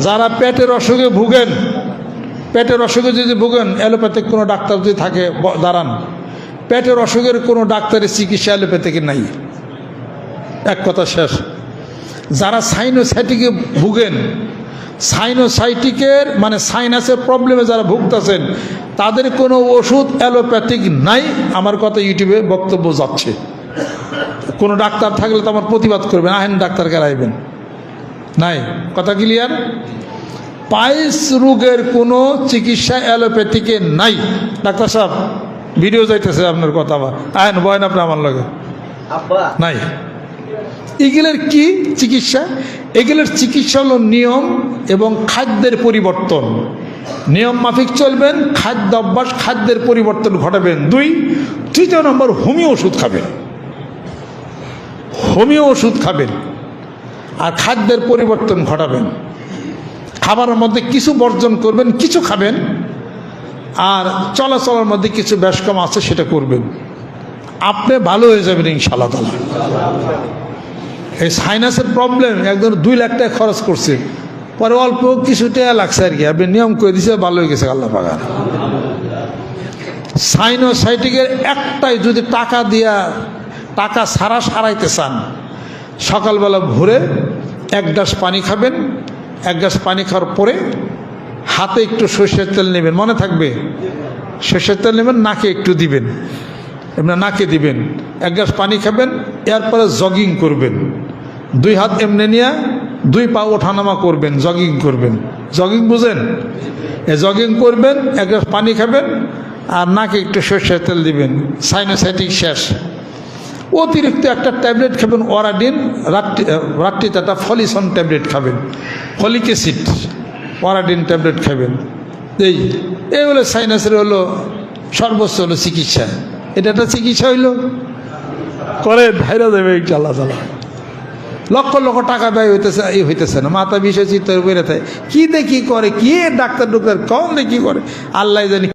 যারা পেটের অসুখে ভুগেন, পেটের অসুখে যদি ভুগেন, অ্যালোপ্যাথিক কোনো ডাক্তার যদি থাকে দাঁড়ান। পেটের অসুখের কোনো ডাক্তারের চিকিৎসা অ্যালোপ্যাথিকের নাই। এক কথা শেষ। যারা সাইনোসাইটিকে ভুগেন, সাইনোসাইটিকের মানে সাইনাসের প্রবলেমে যারা ভুগতেছেন, তাদের কোনো ওষুধ অ্যালোপ্যাথিক নাই, আমার কথা ইউটিউবে বক্তব্য যাচ্ছে। কোনো ডাক্তার থাকলে তো আমার প্রতিবাদ করবেন, আহেন ডাক্তার কেরাইবেন নাই। কথা ক্লিয়ার পাইলস রোগের কোনো চিকিৎসা অ্যালোপ্যাথিকে নাই। ডাক্তার সাহেব ভিডিও যাইতেছে আপনার কথা আবার। আহেন বয়েন আপনি আমার লগে। নাই। এগুলোর কি চিকিৎসা? এগুলোর চিকিৎসা হলো নিয়ম এবং খাদ্যের পরিবর্তন। নিয়ম মাফিক চলবেন খাদ্য অভ্যাস খাদ্যের পরিবর্তন ঘটাবেন। দুই তৃতীয় নম্বর হোমিও ওষুধ খাবেন। হোমিও ওষুধ খাবেন। আর খাদ্যের পরিবর্তন ঘটাবেন। খাবারের মধ্যে কিছু বর্জন করবেন, কিছু খাবেন, আর চলাচলের মধ্যে কিছু কম আছে, সেটা করবেন। আপনি ভালো হয়ে যাবেন ইনশাল্লাহ তালা এই সাইনাসের প্রবলেম একদম দুই লাখ টাকা খরচ করছে। পরে অল্প কিছু টাকা লাগছে আর কি, আপনি নিয়ম করে দিছে ভালো হয়ে গেছে আল্লাহ পাগার সাইনোসাইটিকের একটাই যদি টাকা দিয়া, টাকা সারা সারাইতে চান সকালবেলা ভোরে এক গ্লাস পানি খাবেন, এক গ্লাস পানি খাওয়ার পরে হাতে একটু সর্ষের তেল নেবেন। মনে থাকবে, সর্ষের তেল নেবেন, নাকে একটু দিবেন। এমনি নাকে দিবেন। এক গ্লাস পানি খাবেন, এরপরে জগিং করবেন। দুই হাত এমনি নিয়ে দুই পা ওঠানামা করবেন, জগিং করবেন। জগিং বুঝেন? এ জগিং করবেন, এক গ্লাস পানি খাবেন, আর নাকে একটু সর্ষের তেল দিবেন। সাইনোসাইটিক শেষ। অতিরিক্ত একটা ট্যাবলেট খাবেন ওরাডিন রাত্রি রাত্রিতে একটা ফলিসন ট্যাবলেট খাবেন ফলিক অ্যাসিড ওরাডিন ট্যাবলেট খাবেন। এই এই হলো সাইনাসের হলো সর্বোচ্চ হলো চিকিৎসা। এটা একটা চিকিৎসা হইল। করে ধাইরা দেবে একটু আল্লাহ তালা লক্ষ লক্ষ টাকা ব্যয় হইতেছে, এই হইতেছে না। মাথা বিষয় চিত্ত করে থাকে। কি দেখি করে, কে ডাক্তার ডুক্তার কম দেখি করে। আল্লাহ জানি